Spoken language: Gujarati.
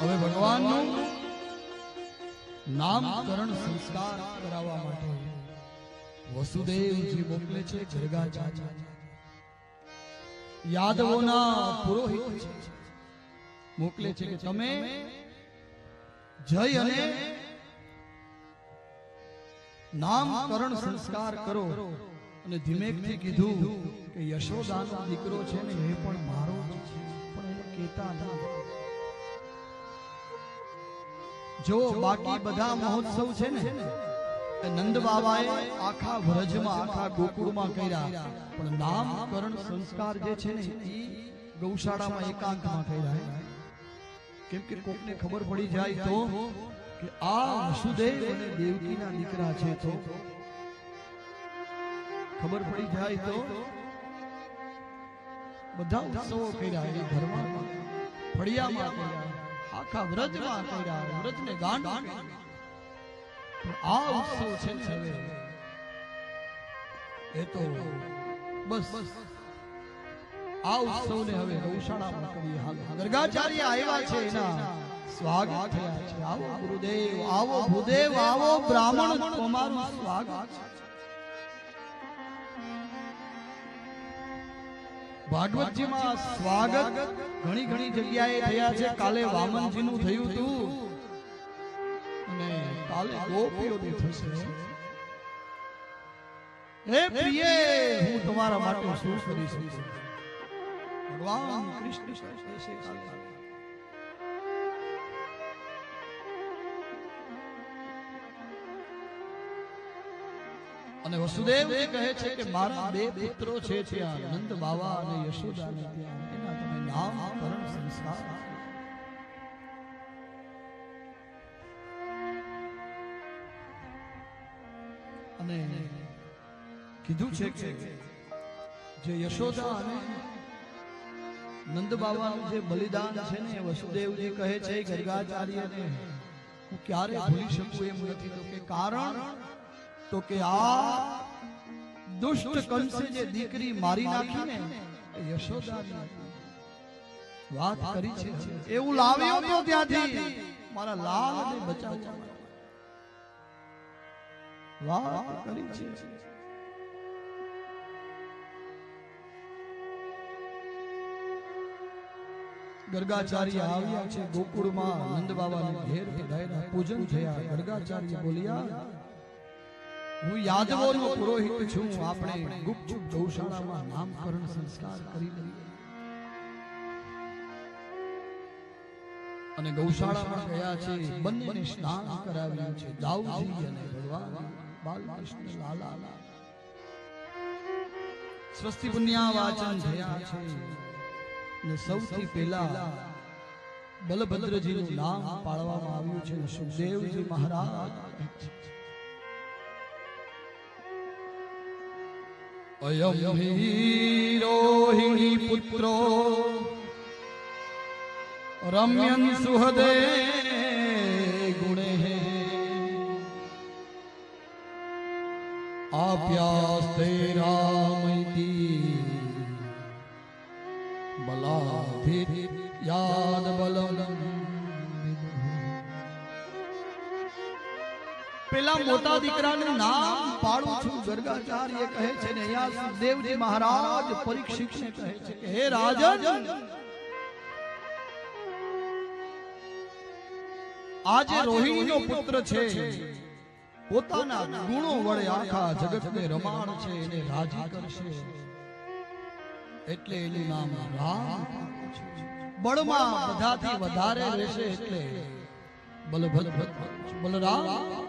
હવે ભગવાનનું નામકરણ સંસ્કાર કરાવવા માટે વસુદેવજી મોકલે છે ગરગાચાર્ય યાદવોના પુરોહિત મોકલે છે કે તમે જય અને નામકરણ સંસ્કાર કરો. અને ધીમેકથી કીધું કે યશોદાનો દીકરો છે ને એ પણ મારો છે. પણ એને કહેતા ના જો બાકી બધા મહોત્સવ છે ને નંદ બાબાએ આખા વ્રજમાં, આખા ગોકુળમાં કર્યા. પણ નામકરણ સંસ્કાર જે છે ને ગૌશાળામાં એકાંતમાં કર્યા કેમ કે કોકને ખબર પડી જાય તો કે આ વસુદેવ અને દેવકીના દીકરા છે તો. ખબર પડી જાય તો બધા ઉત્સવો કર્યા એ ઘરમાં. ફળિયામાં કર્યા. આખા વ્રજમાં કર્યા વ્રજને ગાંડ આ ઉત્સવ છે હવે એ તો બસ. આ ઉત્સવને હવે ગૌશાળામાં કરી હાલ. ગર્ગાચાર્ય આવ્યા છે એના. સ્વાગત થયા છે. આવો ગુરુદેવ આવો ભૂદેવ આવો બ્રાહ્મણ તમારું સ્વાગત છે. ભાગવતજીમાં સ્વાગત. ઘણી ઘણી જગ્યાએ થયા છે. કાલે વામનજીનું થયું હતું અને કાલે ગોપીઓનું થશે. હે પ્રિય, હું તમારા માટે શું કરી શકું ભગવાન કૃષ્ણ અને વસુદેવજી કહે છે કે મારા બે પુત્રો છે ત્યાં, નંદ બાવા અને યશોદા અને કીધું છે કે જે યશોદા અને નંદ બાવાનું જે બલિદાન છે ને વસુદેવજી કહે છે ગર્ગાચાર્યને હું ક્યારે ભૂલી શકું એમ નથી. તો કે કારણ તો કે આ દુષ્ટ કંસે જે દીકરી મારી નાખી ને યશોદાની વાત કરી છે. એવું લાવ્યો તો ત્યાંથી. મારા લાલને બચાવવા. વાત કરી છે. ગર્ગાચાર્ય આવ્યા છે ગોકુળમાં. નંદ બાબાને ઘેર પૂજન થયા. ગર્ગાચાર્ય બોલ્યા હું યાદવોનો પુરોહિત છું. આપણે ગુપ્ત ગૌશાળામાં નામકરણ સંસ્કાર કરી લઈએ. અને ગૌશાળામાં ગયા છે, બંનેને સ્નાન કરાવ્યું છે. દાઉજી અને ભગવાન બાલકૃષ્ણ લાલા. સ્વસ્તિ પુન્યા વાચન થયા છે. ને સૌથી પહેલા બલભદ્રજીનું નામ પાળવામાં આવ્યું છે. સુખદેવજી મહારાજ. અયમ હિરોહિણી પુત્રો રમ્યન સુહદે ગુણે આપ્યાસ્તે રામૈતી બલાધિ યાદ બલમ પેલા મોટા દીકરાનું નામ પાડું છું. ગર્ગાચાર્ય કહે છે ને અહીંયા સુખદેવજી મહારાજ પરીક્ષિતને કહે છે કે હે રાજન આજે રોહિણીનો પુત્ર છે. પોતાના ગુણો વડે આખા જગતને રમાણ છે એને રાજી કરશે. એટલે એનું નામ રામ બળમાં બધાથી વધારે રહેશે એટલે બલભદ બલરામ.